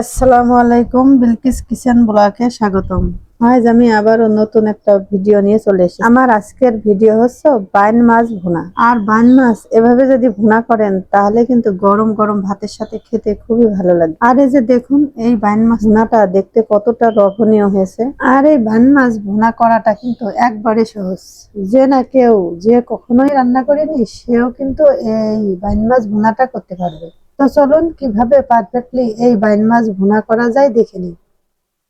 আসসালামু আলাইকুম, বিলকিস কিচেন ব্লগে স্বাগতম। আজ আমি আবারও নতুন একটা ভিডিও নিয়ে চলে এসেছি। আমার আজকের ভিডিও হচ্ছে বাইন মাছ ভুনা। আর বাইন মাছ এভাবে যদি ভুনা করেন, তাহলে কিন্তু গরম গরম ভাতের সাথে খেতে খুবই ভালো লাগে। আর এই যে দেখুন, এই বাইন মাছ ভুনাটা দেখতে কতটা রভনীয় হয়েছে। আর এই বাইন মাছ ভুনা করাটা কিন্তু একবারে সহজ। যে না কেউ, যে কখনোই রান্না করেনি সেও কিন্তু এই বাইন মাছ ভুনাটা করতে পারবে। তো চলুন কীভাবে পারফেক্টলি এই বাইন মাছ ভুনা করা যায় দেখে নিই।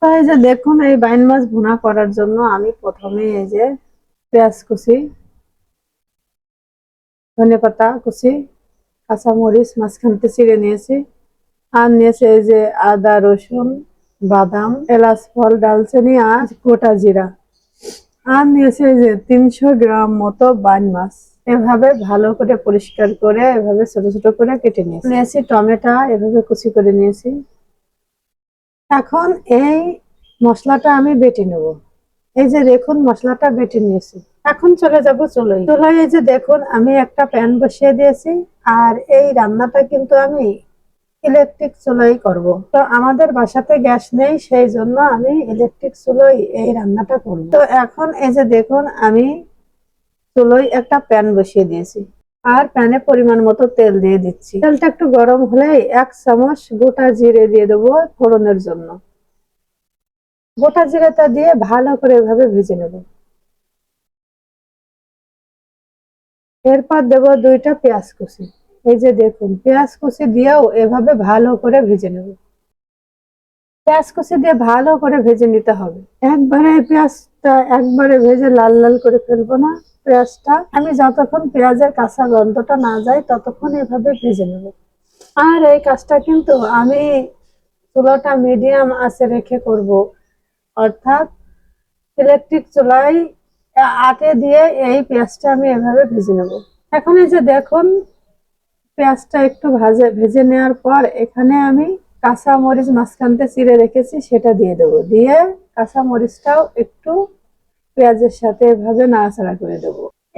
তো এই যে দেখুন, এই বাইন মাছ ভুনা করার জন্য আমি প্রথমে এই যে পেঁয়াজ কুচি, ধনে পাতা কুচি, কাঁচামরিচ মাঝখানতে চিড়ে নিয়েছি, আর নিয়েছে এই যে আদা, রসুন, বাদাম, এলাচ, ফল, ডালচিনি আর গোটা জিরা। আর নিয়েছে এই যে তিনশো গ্রাম মতো বাইন মাছ। এভাবে ভালো করে পরিষ্কার করে এভাবে ছোট ছোট করে কেটে নিয়েছি। নিয়েছি টমেটো, এভাবে কুচি করে নিয়েছি। এখন এই মশলাটা আমি বেটে নেব। এই যে দেখুন মশলাটা বেটে নিয়েছি। এখন চলে যাব চলোই চলোই এই যে দেখুন আমি একটা প্যান বসিয়ে দিয়েছি আর এই রান্নাটা কিন্তু আমি ইলেকট্রিক চুলোই করব। তো আমাদের বাসাতে গ্যাস নেই, সেই জন্য আমি ইলেকট্রিক চুলোই এই রান্নাটা করব। তো এখন এই যে দেখুন আমি চুলোই একটা প্যান বসিয়ে দিয়েছি। আর প্যানে পরিমাণ মতো তেল দিয়ে দিচ্ছি। তেলটা একটু গরম হলেই এক চামচ গোটা জিরে দিয়ে দেবো ফোড়নের জন্য। গোটা জিরেটা দিয়ে ভালো করে এভাবে ভেজে নেব। এরপর দেব দুইটা পেঁয়াজ কুচি। এই যে দেখুন, পেঁয়াজ কুচি দিয়েও এভাবে ভালো করে ভেজে নেব। পেঁয়াজ কুচি দিয়ে ভালো করে ভেজে নিতে হবে। একবারে পেঁয়াজটা একবারে ভেজে লাল লাল করে ফেলব না। পেঁয়াজটা, আমি যতক্ষণ পেঁয়াজের কাঁচা গন্ধটা না যায়, ততক্ষণ এভাবে ভেজে নেব। আর এই কাজটা কিন্তু আমি চুলাটা মিডিয়াম আছে রেখে করব। অর্থাৎ ইলেকট্রিক চুলায় আটে দিয়ে এই পেঁয়াজটা আমি এভাবে ভেজে নেব। এখন এই যে দেখুন, পেঁয়াজটা একটু ভাজে, ভেজে নেওয়ার পর এখানে আমি কাঁচা মরিচ মাঝখানতে চিড়ে রেখেছি, সেটা দিয়ে দেবো। দিয়ে কাঁচা মরিচটাও একটু পেঁয়াজের সাথে এভাবে নাড়াচাড়া করে দেব।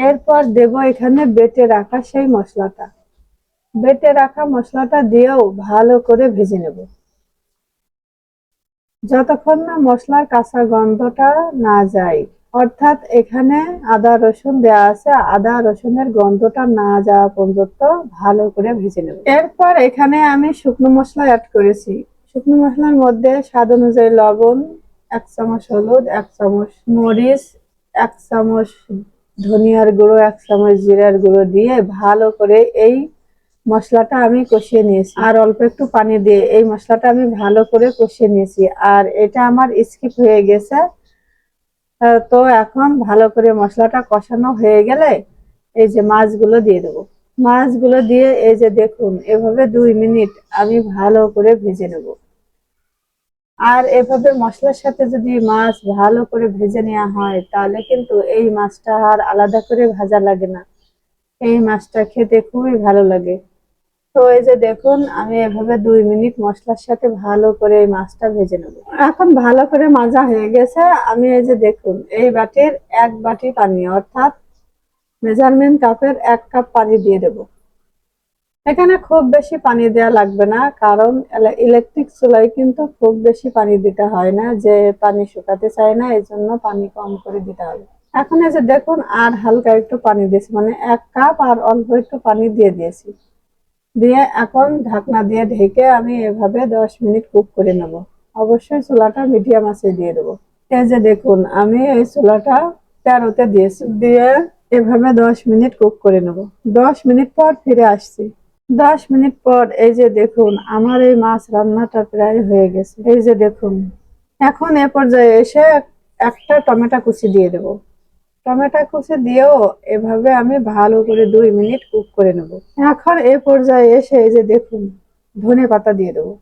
এরপর দেব এখানে বেটে রাখা সেই মশলাটা। বেটে রাখা মশলাটা দিয়েও ভালো করে ভেজে নেব। যতক্ষণ না মশলার কাঁচা গন্ধটা না যায়, অর্থাৎ এখানে আদা, রসুন দেওয়া আছে, আদা, রসুনের গন্ধটা না যাওয়া পর্যন্ত ভালো করে ভেজে নেব। এরপর এখানে আমি শুকনো মশলা অ্যাড করেছি। শুকনো মশলার মধ্যে স্বাদ অনুযায়ী লবণ এক চামচ হলুদ, এক চামচ মরিচ, এক চামচ ধনিয়ার গুঁড়ো, এক চামচ জিরার গুঁড়ো দিয়ে ভালো করে এই মশলাটা আমি কষিয়ে নিয়েছি। আর অল্প একটু পানি দিয়ে এই মশলাটা আমি ভালো করে কষিয়ে নিয়েছি। আর এটা আমার স্কিপ হয়ে গেছে। তো এখন ভালো করে মশলাটা কষানো হয়ে গেলে এই যে মাছগুলো দিয়ে দেবো। মাছগুলো দিয়ে এই যে দেখুন, এভাবে দুই মিনিট আমি ভালো করে ভেজে নেব। আর এভাবে মশলার সাথে যদি মাছ ভালো করে ভেজে নেওয়া হয়, তাহলে কিন্তু এই মাছটা আর আলাদা করে ভাজা লাগে না। এই মাছটা খেতে খুবই ভালো লাগে। তো এই যে দেখুন, আমি এভাবে দুই মিনিট মশলার সাথে ভালো করে এই মাছটা ভেজে নেব। এখন ভালো করে মাজা হয়ে গেছে। আমি এই যে দেখুন, এই বাটির এক বাটি পানি, অর্থাৎ মেজারমেন্ট কাপের এক কাপ পানি দিয়ে দেবো। এখানে খুব বেশি পানি দেওয়া লাগবে না, কারণ ইলেকট্রিক চুলায় কিন্তু খুব বেশি পানি দিতে হয় না, যে পানি শুকাতে চায় না এই জন্য পানি কম করে দিতে হবে। এখন এই যে দেখুন, আর হালকা একটু পানি দিয়েছি মানে এক কাপ আর অল্প একটু পানি দিয়ে দিয়েছি। দিয়ে এখন ঢাকনা দিয়ে ঢেকে আমি এভাবে দশ মিনিট কুক করে নেব। অবশ্যই চুলাটা মিডিয়াম আছে দিয়ে দেবো। এই যে দেখুন, আমি এই চুলাটা তেরোতে দিয়েছি, দিয়ে এভাবে দশ মিনিট কুক করে নেব। দশ মিনিট পর ফিরে আসছি। দশ মিনিট পর এই যে দেখুন, আমার এই মাছ রান্নাটা প্রায় হয়ে গেছে। এই যে দেখুন, এখন এ পর্যায়ে এসে একটা টমেটো কুচি দিয়ে দেব। টমেটো কুচি দিয়েও এভাবে আমি ভালো করে দুই মিনিট কুক করে নেব। এখন এ পর্যায়ে এসে এই যে দেখুন, ধনে পাতা দিয়ে দেবো।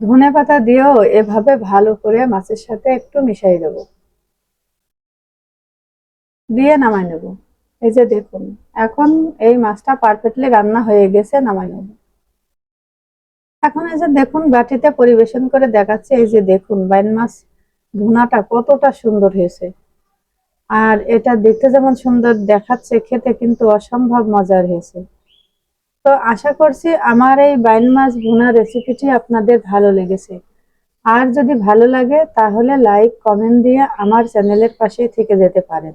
ধনে পাতা দিয়েও এভাবে ভালো করে মাছের সাথে একটু মিশাই দেবো। দিয়ে নামাই নেব। এই যে দেখুন, এখন এই মাছটা পারফেক্টলি রান্না হয়ে গেছে, নামাই নেব। এখন এই যে দেখুন, বাটিতে পরিবেশন করে দেখাচ্ছে, এই যে দেখুন, বাইন মাছ ভুনাটা কতটা সুন্দর হয়েছে। আর এটা দেখতে যেমন সুন্দর দেখাচ্ছে, খেতে কিন্তু অসম্ভব মজার হয়েছে। তো আশা করছি আমার এই বাইন মাছ ভুনা রেসিপিটি আপনাদের ভালো লেগেছে। আর যদি ভালো লাগে, তাহলে লাইক কমেন্ট দিয়ে আমার চ্যানেলের পাশে থেকে যেতে পারেন।